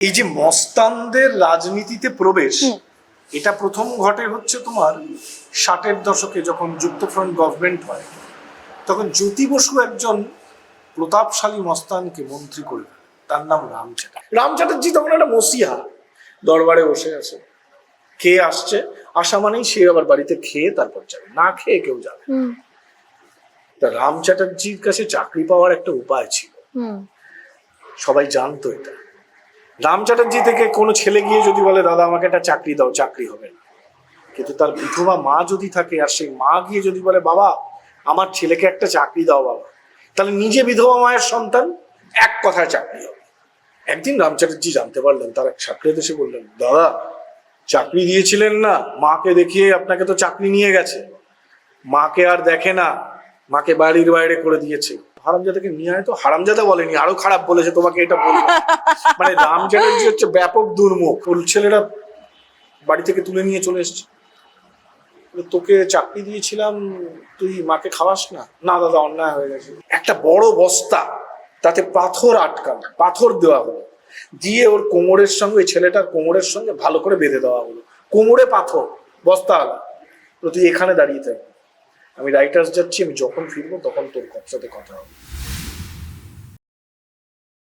এই যে মস্তানদের রাজনীতিতে প্রবেশ এটা প্রথম ঘটে হচ্ছে তোমার ষাটের দশকে যখন যুক্তফ্রন্ট গভর্নমেন্ট হয় তখন জ্যোতি বসু একজন প্রতাপশালী মস্তানকে মন্ত্রী করে তার নাম রাম চ্যাটার্জি। রাম চ্যাটার্জি তখন একটা মসিহা দরবারে বসে আছে। খেয়ে আসছে? আসা মানেই সে আবার বাড়িতে খেয়ে তারপর যাবে। না খেয়ে কেউ যাবে তা রাম চ্যাটার্জির কাছে চাকরি পাওয়ার একটা উপায় ছিল। সবাই জানতো এটা। রাম চ্যাটার্জি থেকে কোনো ছেলে গিয়ে যদি বলে, দাদা, আমাকে একটা চাকরি দাও, চাকরি হবে না। কিন্তু তার বিধবা মা যদি থাকে আর সেই মা গিয়ে যদি বলে, বাবা, আমার ছেলেকে একটা চাকরি দাও, বাবা। তাহলে নিজে বিধবা মায়ের সন্তান এক কথায় চাকরি হবে। একদিন রাম চ্যাটার্জি জানতে পারলেন, তার এক সাকরেত এসে বললেন, দাদা, চাকরি দিয়েছিলেন না, মাকে দেখিয়ে আপনাকে তো চাকরি নিয়ে গেছে। মাকে আর দেখে না, মাকে বাড়ির বাইরে করে দিয়েছে। হারামজাদাকে নিয়ে আয় তো। হারামজাদা বলেনি আরও খারাপ বলেছে তোমাকে এটা বলব মানে রাম চ্যাটার্জি হচ্ছে ব্যাপক দুর্মুখ। ছেলেরা বাড়ি থেকে তুলে নিয়ে চলে এসছে। তোকে চাকরি দিয়েছিলাম তুই মাকে খাওয়াস না? না দাদা অন্যায় হয়ে গেছে। একটা বড় বস্তা তাতে পাথর আটকানো পাথর দেওয়া হলো। দিয়ে ওর কোমরের সঙ্গে ওই ছেলেটার কোমরের সঙ্গে ভালো করে বেঁধে দেওয়া হলো। কোমরে পাথর বস্তা আলা তুই এখানে দাঁড়িয়ে থাকবি আমি রাইটার্স যাচ্ছি আমি যখন ফিরবো তখন তোর সাথে কথা হবে।